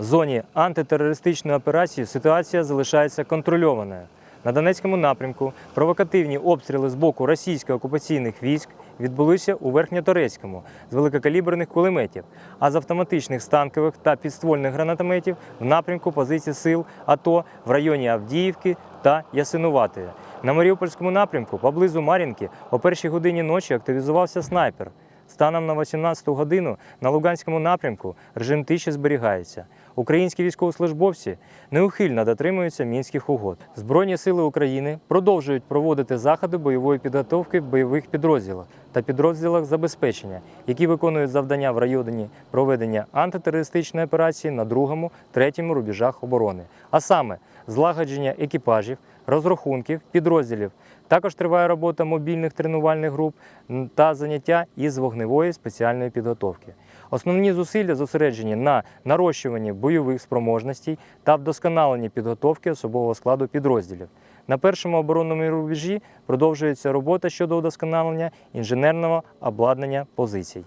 В зоні антитерористичної операції ситуація залишається контрольованою. На Донецькому напрямку провокативні обстріли з боку російських окупаційних військ відбулися у Верхньоторецькому з великокаліберних кулеметів, а з автоматичних станкових та підствольних гранатометів в напрямку позицій сил АТО в районі Авдіївки та Ясинуватої. На Маріупольському напрямку поблизу Мар'їнки о першій годині ночі активізувався снайпер. Станом на 18 годину на Луганському напрямку режим тиші зберігається. Українські військовослужбовці неухильно дотримуються мінських угод. Збройні сили України продовжують проводити заходи бойової підготовки в бойових підрозділах та підрозділах забезпечення, які виконують завдання в районі проведення антитерористичної операції на другому, третьому рубежах оборони, а саме злагодження екіпажів, розрахунків, підрозділів. Також триває робота мобільних тренувальних груп та заняття із вогневої спеціальної підготовки. Основні зусилля зосереджені на нарощуванні бойових спроможностей та вдосконаленні підготовки особового складу підрозділів. На першому оборонному рубежі продовжується робота щодо удосконалення інженерного обладнання позицій.